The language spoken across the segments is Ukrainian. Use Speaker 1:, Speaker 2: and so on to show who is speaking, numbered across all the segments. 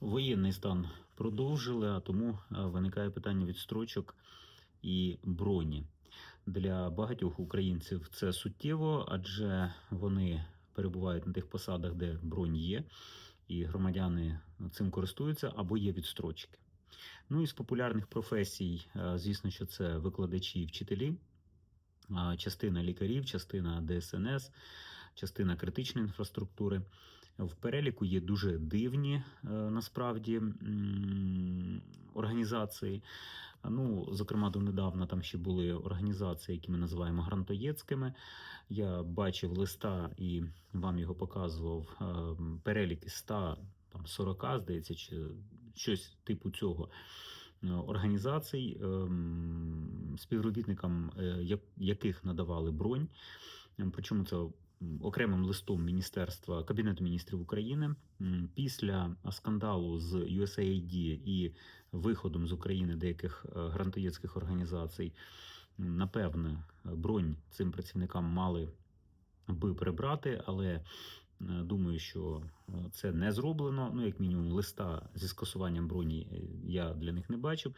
Speaker 1: Воєнний стан продовжили, а тому е, виникає питання відстрочок і броні. Для багатьох українців це суттєво, адже вони перебувають на тих посадах, де бронь є, і громадяни цим користуються або є відстрочки. Ну і з популярних професій, е, звісно, що це викладачі і вчителі, частина лікарів, частина ДСНС, частина критичної інфраструктури. В переліку є дуже дивні е, насправді організації. Ну, зокрема, донедавна там ще були організації, які ми називаємо грантоєцькими. Я бачив листа і вам його показував е, перелік із 100, там 40, здається, чи щось типу цього е, організацій, співробітникам яких надавали бронь. Причому це окремим листом Міністерства Кабінету міністрів України після скандалу з USAID і виходом з України деяких е, грантоєцьких організацій, напевне, бронь цим працівникам мали би прибрати, але е, думаю, що е, це не зроблено. Ну, як мінімум, листа зі скасуванням броні е, я для них не бачив.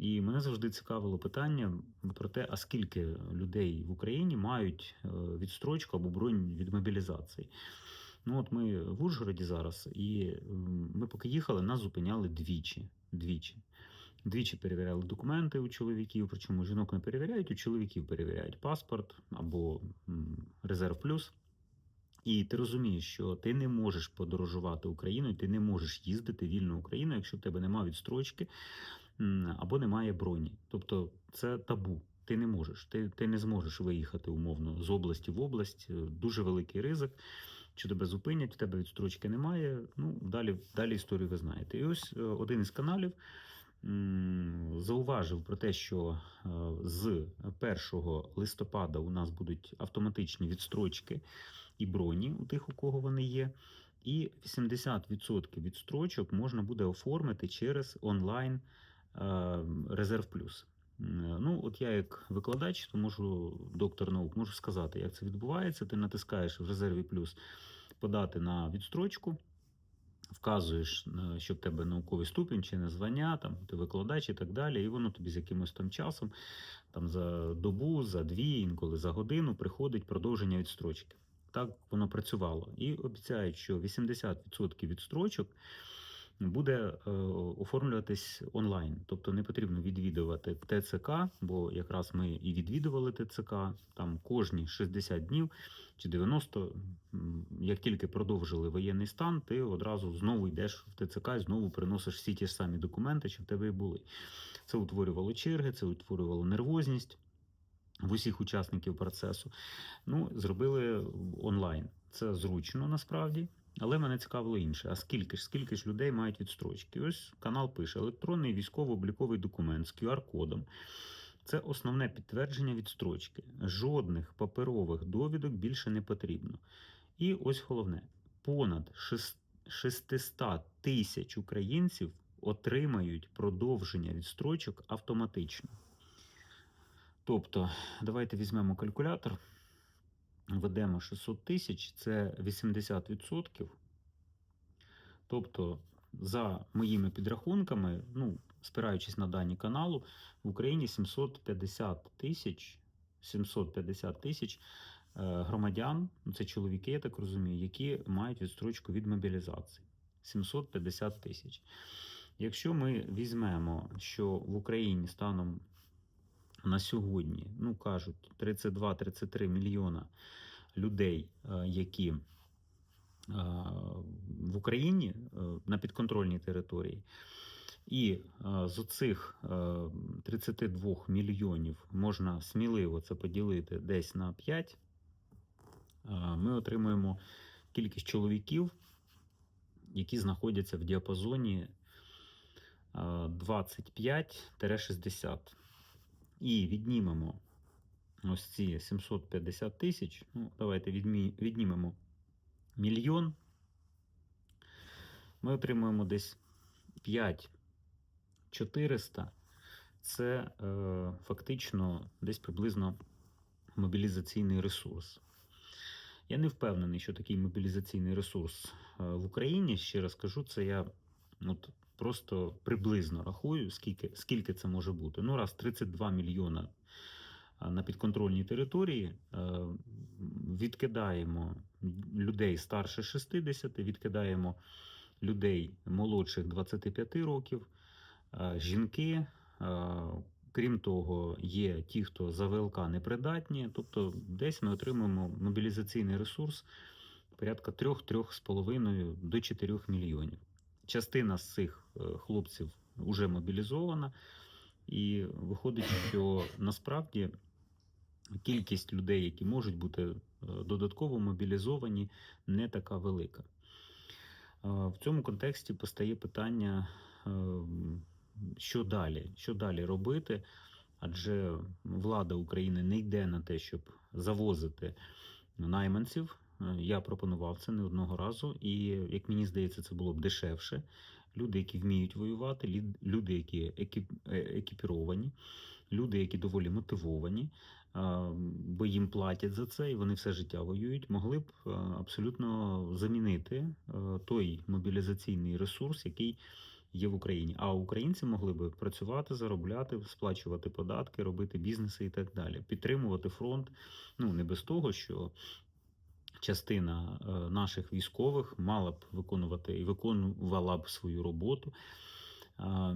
Speaker 1: І мене завжди цікавило питання про те, а скільки людей в Україні мають е, відстрочку або бронь від мобілізації. Ну, от ми в Ужгороді зараз, і ми поки їхали, нас зупиняли двічі. Двічі. Двічі перевіряли документи у чоловіків, причому жінок не перевіряють, у чоловіків перевіряють паспорт або резерв плюс. І ти розумієш, що ти не можеш подорожувати Україною, ти не можеш їздити вільно Україною, якщо в тебе немає відстрочки або немає броні. Тобто це табу. Ти не можеш, ти, ти не зможеш виїхати умовно з області в область. Е, Дуже великий ризик. Що тебе зупинять, в тебе відстрочки немає. Ну, далі, далі історію ви знаєте. І ось е, один із каналів зауважив про те, що е, з 1 листопада у нас будуть автоматичні відстрочки і броні у тих, у кого вони є. І 80% відстрочок можна буде оформити через онлайн Резерв Плюс. Ну, от я як викладач, то можу, доктор наук, можу сказати, як це відбувається. Ти натискаєш в резерві плюс подати на відстрочку, вказуєш, е, що в тебе науковий ступінь чи звання, там ти викладач і так далі, і воно тобі з якимось там часом, там за добу, за дві, інколи за годину приходить продовження відстрочки. Так воно працювало. І обіцяють, що 80% відстрочок буде е, оформлюватись онлайн. Тобто не потрібно відвідувати ТЦК, бо якраз ми і відвідували ТЦК там кожні 60 днів чи 90, як тільки продовжили воєнний стан, ти одразу знову йдеш в ТЦК і знову приносиш всі ті ж самі документи, що в тебе і були. Це утворювало черги, це утворювало нервозність. В усіх учасників процесу. Ну, зробили онлайн. Це зручно насправді. Але мене цікавило інше. А скільки ж скільки ж людей мають відстрочки? Ось канал пише: електронний військово-обліковий документ з QR-кодом. Це основне підтвердження відстрочки. Жодних паперових довідок більше не потрібно. І ось головне: понад 600 тисяч українців отримають продовження відстрочок автоматично. Тобто, давайте візьмемо калькулятор, введемо 600 тисяч, це 80%. Тобто, за моїми підрахунками, ну, спираючись на дані каналу, в Україні 750 тисяч 750 тисяч е, громадян, ну, це чоловіки, я так розумію, які мають відстрочку від мобілізації. 750 тисяч. Якщо ми візьмемо, що в Україні станом на сьогодні, ну кажуть, 32-33 мільйона людей, е, які е, в Україні е, на підконтрольній території. І з оцих е, 32 мільйонів можна сміливо це поділити десь на 5. е, Ми отримуємо кількість чоловіків, які знаходяться в діапазоні е, 25-60 і віднімемо ось ці 750 тисяч. Ну, давайте віднімемо мільйон. Ми отримуємо десь 5 400. Це е, фактично десь приблизно мобілізаційний ресурс. Я не впевнений, що такий мобілізаційний ресурс е, в Україні. Ще раз кажу, це я От просто приблизно рахую, скільки, скільки це може бути. Ну, раз 32 мільйона на підконтрольній території, е, відкидаємо людей старше 60, відкидаємо людей молодших 25 років, е, жінки. е, Крім того, є ті, хто за ВЛК непридатні, тобто десь ми отримуємо мобілізаційний ресурс порядка 3-3,5 до 4 мільйонів. Частина з цих е, хлопців вже мобілізована, і виходить, що насправді кількість людей, які можуть бути е, додатково мобілізовані, не така велика. Е, В цьому контексті постає питання, що далі? Що далі робити? Адже влада України не йде на те, щоб завозити найманців. Е, Я пропонував це не одного разу, і як мені здається, це було б дешевше. Люди, які вміють воювати, люди, які е, екіпіровані, люди, які доволі мотивовані, бо їм платять за це, і вони все життя воюють, могли б е, абсолютно замінити той мобілізаційний ресурс, який є в Україні. А українці могли би працювати, заробляти, сплачувати податки, робити бізнеси і так далі, підтримувати фронт. Ну не без того, що частина е, наших військових мала б виконувати і виконувала б свою роботу.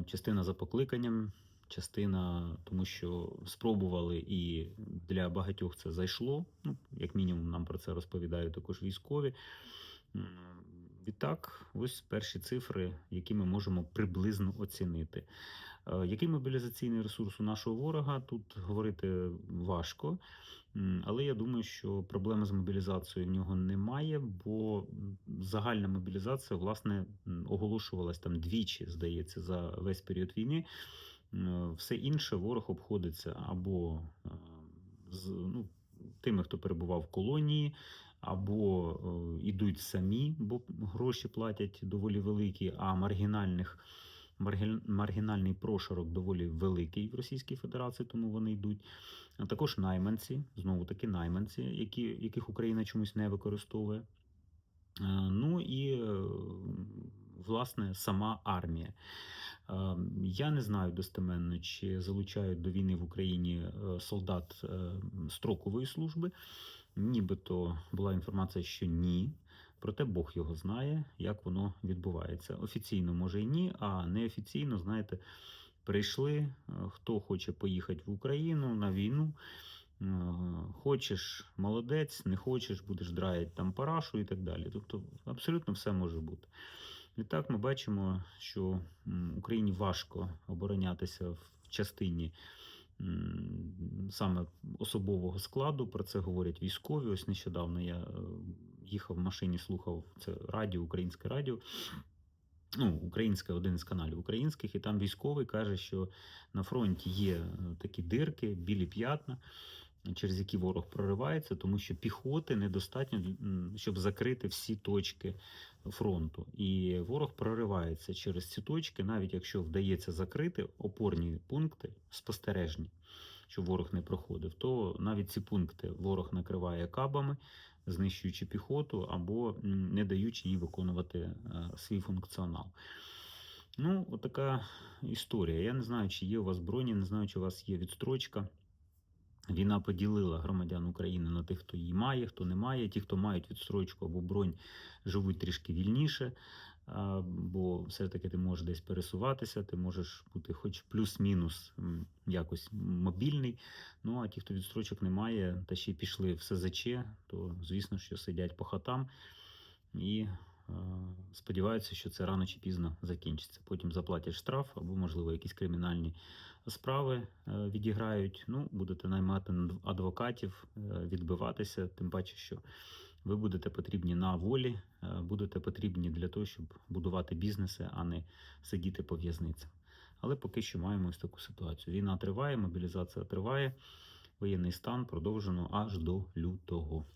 Speaker 1: Частина за покликанням, частина тому, що спробували, і для багатьох це зайшло. Ну, як мінімум, нам про це розповідають також військові. Відтак, ось перші цифри, які ми можемо приблизно оцінити. Е, Який мобілізаційний ресурс у нашого ворога? Тут говорити важко, але я думаю, що проблеми з мобілізацією в нього немає, бо загальна мобілізація, власне, оголошувалась там двічі, здається, за весь період війни. Все інше ворог обходиться або е, з ну, тими, хто перебував в колонії, або е, ідуть самі, бо гроші платять доволі великі, а маргінальних. Маргінальний прошарок доволі великий в Російській Федерації, тому вони йдуть. А також найманці, знову таки найманці, які, яких Україна чомусь не використовує. Е, Ну і е, власне сама армія. Е, Я не знаю достеменно, чи залучають до війни в Україні е, солдат е, строкової служби. Нібито була інформація, що ні. Проте Бог його знає, як воно відбувається. Офіційно може і ні, а неофіційно, знаєте, прийшли. е, Хто хоче поїхати в Україну на війну. е, Хочеш молодець, не хочеш, будеш драяти там парашу і так далі. Тобто абсолютно все може бути. Відтак ми бачимо, що Україні важко оборонятися в частині саме особового складу. Про це говорять військові. Ось нещодавно я е, їхав в машині, слухав це радіо, українське радіо. Ну, українське один із каналів українських, і там військовий каже, що на фронті є е, такі дирки, білі п'ятна, через які ворог проривається, тому що піхоти недостатньо, щоб закрити всі точки фронту. І ворог проривається через ці точки, навіть якщо вдається закрити опорні пункти спостережні, щоб ворог не проходив, то навіть ці пункти ворог накриває кабами, знищуючи піхоту або не даючи їй виконувати е, свій функціонал. Ну, отака історія. Я не знаю, чи є у вас броні, не знаю, чи у вас є відстрочка. Війна поділила громадян України на тих, хто її має, хто не має. Ті, хто мають відстрочку або бронь, живуть трішки вільніше, бо все-таки ти можеш десь пересуватися, ти можеш бути хоч плюс-мінус якось мобільний. Ну а ті, хто відстрочок не має, та ще й пішли в СЗЧ, то звісно, що сидять по хатам і е, сподіваються, що це рано чи пізно закінчиться. Потім заплатять штраф або, можливо, якісь кримінальні справи е, відіграють. Ну, будете наймати адвокатів, е, відбиватися, тим паче, що ви будете потрібні на волі, е, будете потрібні для того, щоб будувати бізнеси, а не сидіти по в'язницях. Але поки що маємо ось таку ситуацію. Війна триває, мобілізація триває, воєнний стан продовжено аж до лютого.